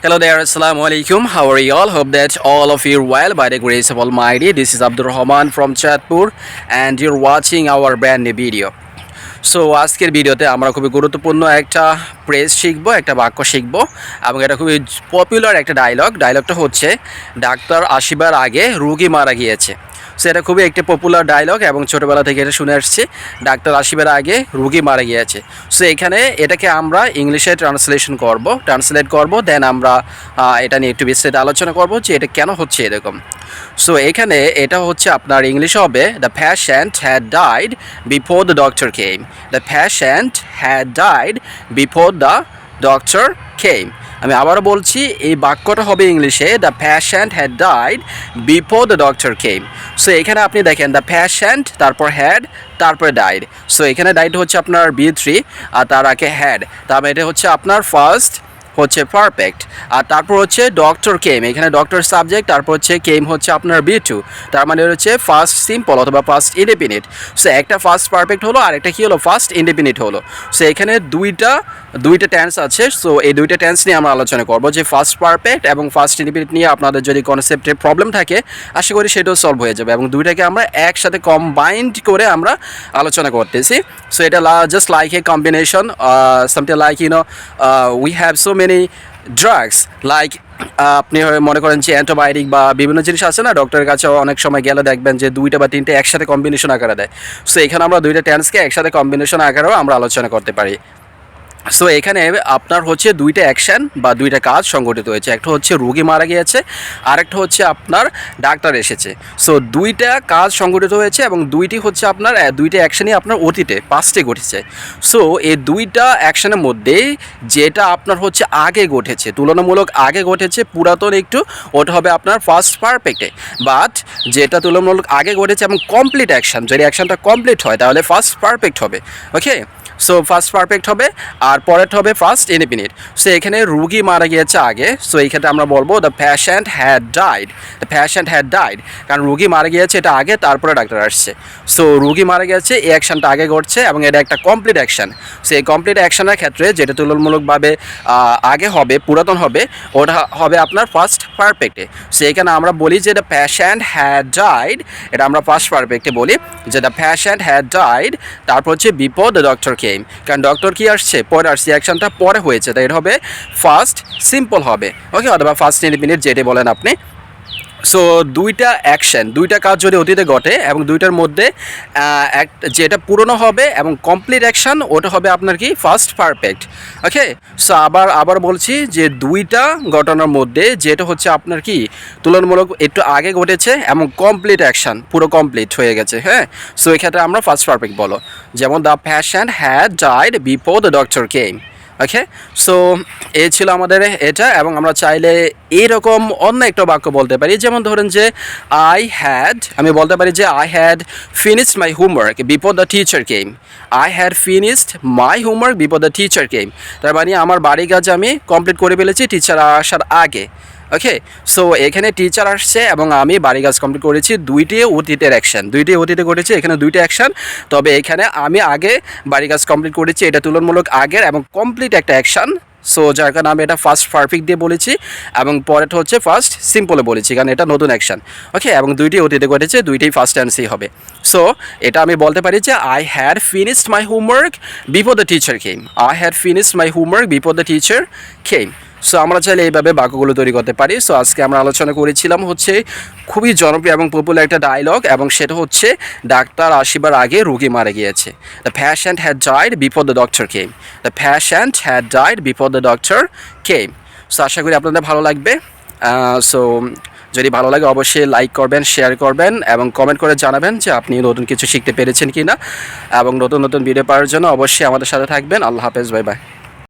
Hello there, Assalamu alaikum. How are you all? Hope that all of you are well by the grace of Almighty. This is Abdul Rahman from Chatpur and you're watching our brand new video. So আজকের ভিডিওতে আমরা খুবই গুরুত্বপূর্ণ একটা press শিখব একটা বাক্য শিখব এবং এটা খুবই পপুলার একটা ডায়লগ ডায়লগটা হচ্ছে ডাক্তার আসিবার আগে রুগী মারা গিয়েছে সো এটা খুবই একটি পপুলার ডায়লগ এবং ছোটোবেলা থেকে এটা শুনে আসছি। ডাক্তার আসিবার আগে রুগী মারা গিয়েছে। সো এখানে এটাকে আমরা ইংলিশে ট্রান্সলেশন করব। ট্রান্সলেট করব দেন আমরা এটা নিয়ে একটু বিস্তারিত আলোচনা করব যে এটা কেন হচ্ছে এরকম। সো এখানে এটা হচ্ছে আপনার ইংলিশ হবে the patient had died before the doctor came the patient had died before the doctor came আমি আবারও বলছি, এই বাক্যটা হবে ইংলিশে the patient had died before the doctor came so এখানে আপনি দেখেন দ্য প্যাশেন্ট তারপর হ্যাড তারপরে ডাইড সো এখানে ডাইড হচ্ছে আপনার বি থ্রি আর তার আগে হ্যাড তার মানে এটা হচ্ছে আপনার ফার্স্ট হচ্ছে পারফেক্ট আর তারপর হচ্ছে ডক্টর কেম এখানে ডক্টর সাবজেক্ট তারপর হচ্ছে কেম হচ্ছে আপনার বি টু তার মানে হচ্ছে ফার্স্ট সিম্পল অথবা ফার্স্ট ইন্ডিপেন্ডেন্ট সো একটা ফার্স্ট পারফেক্ট হলো আর একটা কী হলো? ফার্স্ট ইন্ডিপেন্ডেন্ট হলো। সো এখানে দুইটা দুইটা টেন্স আছে সো এই দুইটা টেন্স নিয়ে আমরা আলোচনা করব। যে ফার্স্ট পারফেক্ট এবং ফার্স্ট ইন্ডিপেন্ডেন্ট নিয়ে আপনাদের যদি কনসেপ্টে প্রবলেম থাকে, আশা করি সেটাও সলভ হয়ে যাবে এবং দুইটাকে আমরা একসাথে কম্বাইন্ড করে আমরা আলোচনা করতেছি। সো এটা just like a combination something like you know we have so many drugs like আপনি মনে করেন যে অ্যান্টিবায়োটিক বা বিভিন্ন জিনিস আছে না ডক্টরের কাছে অনেক সময় গেলে দেখবেন যে দুইটা বা তিনটে একসাথে কম্বিনেশন আকারে দেয়। সো এখানে আমরা দুইটা টেন্সকে একসাথে কম্বিনেশন আকারেও আমরা আলোচনা করতে পারি। সো এখানে আপনার হচ্ছে দুইটা অ্যাকশন বা দুইটা কাজ সংগঠিত হয়েছে। একটা হচ্ছে রোগী মারা গিয়েছে, আরেকটা হচ্ছে আপনার ডাক্তার এসেছে। সো দুইটা কাজ সংগঠিত হয়েছে এবং দুইটি হচ্ছে আপনার দুইটা অ্যাকশনই আপনার অতীতে পাস্টে ঘটেছে। সো এই দুইটা অ্যাকশানের মধ্যে যেটা আপনার হচ্ছে আগে ঘটেছে, তুলনামূলক আগে ঘটেছে, পুরাতন একটু, ওটা হবে আপনার ফার্স্ট পারফেক্টে বাট যেটা তুলনামূলক আগে ঘটেছে এবং কমপ্লিট অ্যাকশন যদি অ্যাকশনটা কমপ্লিট হয়, তাহলে ফার্স্ট পারফেক্ট হবে। ওকে সো ফার্স্ট পারফেক্ট হবে, আর পরেরটা হবে ফার্স্ট ইনডিপেন্ডেন্ট সো এখানে রুগী মারা গিয়েছে আগে সো এই ক্ষেত্রে আমরা বলব the patient had died the patient had died কারণ রুগী মারা গিয়েছে এটা আগে, তারপরে ডাক্তার আসছে। সো রুগী মারা গেছে এই অ্যাকশনটা আগে ঘটছে এবং এটা একটা কমপ্লিট অ্যাকশন সো এই কমপ্লিট অ্যাকশনের ক্ষেত্রে যেটা তুলনামূলকভাবে আগে হবে, পুরাতন হবে, ওটা হবে আপনার ফার্স্ট পারফেক্টে সো এখানে আমরা বলি যে দ্য প্যাশেন্ট হ্যাড ডাইড এটা আমরা ফার্স্ট পারফেক্টে বলি, যে দ্য প্যাশেন্ট হ্যাড ডাইড তারপর হচ্ছে বিপদ ডক্টর কেম কারণ ডক্টর কি আসছে? পরে আসছে অ্যাকশনটা পরে হয়েছে, তাই এটা হবে ফার্স্ট সিম্পল হবে। ওকে অথবা ফার্স্ট মিনিট যেটি বলেন আপনি। সো দুইটা অ্যাকশন দুইটা কাজ যদি অতীতে ঘটে এবং দুইটার মধ্যে এক যেটা পুরনো হবে এবং কমপ্লিট অ্যাকশন ওটা হবে আপনার কি? ফার্স্ট পারফেক্ট ওকে সো আবার আবার বলছি যে দুইটা ঘটনার মধ্যে যেটা হচ্ছে আপনার কি? তুলনামূলক একটু আগে ঘটেছে এবং কমপ্লিট অ্যাকশন পুরো কমপ্লিট হয়ে গেছে হ্যাঁ? সো এক্ষেত্রে আমরা ফার্স্ট পারফেক্ট বলো। যেমন the passion had died before the doctor came okay so এ ছিল আমাদের এটা এবং আমরা চাইলে এরকম অন্য একটা বাক্য বলতে পারি। যেমন ধরেন যে আই হ্যাড আমি বলতে পারি যে I had finished my homework before the teacher came I had finished my homework before the teacher came তার মানে আমার বাড়ির কাজ আমি কমপ্লিট করে ফেলেছি টিচার আসার আগে। ওকে সো এখানে টিচার আসছে এবং আমি বাড়ি কাজ কমপ্লিট করেছি দুইটি অতীতের অ্যাকশন দুইটি অতীতে ঘটেছে, এখানে দুইটি অ্যাকশন তবে এখানে আমি আগে বাড়ি কাজ কমপ্লিট করেছি, এটা তুলনামূলক আগের এবং কমপ্লিট একটা অ্যাকশন সো যার কারণে আমি এটা ফার্স্ট পারফেক্ট দিয়ে বলেছি এবং পরেরটা হচ্ছে ফার্স্ট সিম্পলে বলেছি, কারণ এটা নতুন অ্যাকশন ওকে এবং দুইটি অতীতে ঘটেছে, দুইটাই ফার্স্ট অ্যান্সই হবে। সো এটা আমি বলতে পারি যে I had finished my homework before the teacher came I had finished my homework before the teacher came so আমরা চাইলে এইভাবে বাক্যগুলো তৈরি করতে পারি। সো আজকে আমরা আলোচনা করেছিলাম হচ্ছে খুবই জনপ্রিয় এবং পপুলার একটা ডায়লগ এবং সেটা হচ্ছে ডাক্তার আসিবার আগে রুগী মারা গিয়েছে। The patient had died before the doctor came the patient had died before the doctor came so আশা করি আপনাদের ভালো লাগবে। সো যদি ভালো লাগে অবশ্যই লাইক করবেন শেয়ার করবেন এবং কমেন্ট করে জানাবেন যে আপনি নতুন কিছু শিখতে পেরেছেন কি না এবং নতুন নতুন ভিডিও পাওয়ার জন্য অবশ্যই আমাদের সাথে থাকবেন। আল্লাহ হাফেজ বাই বাই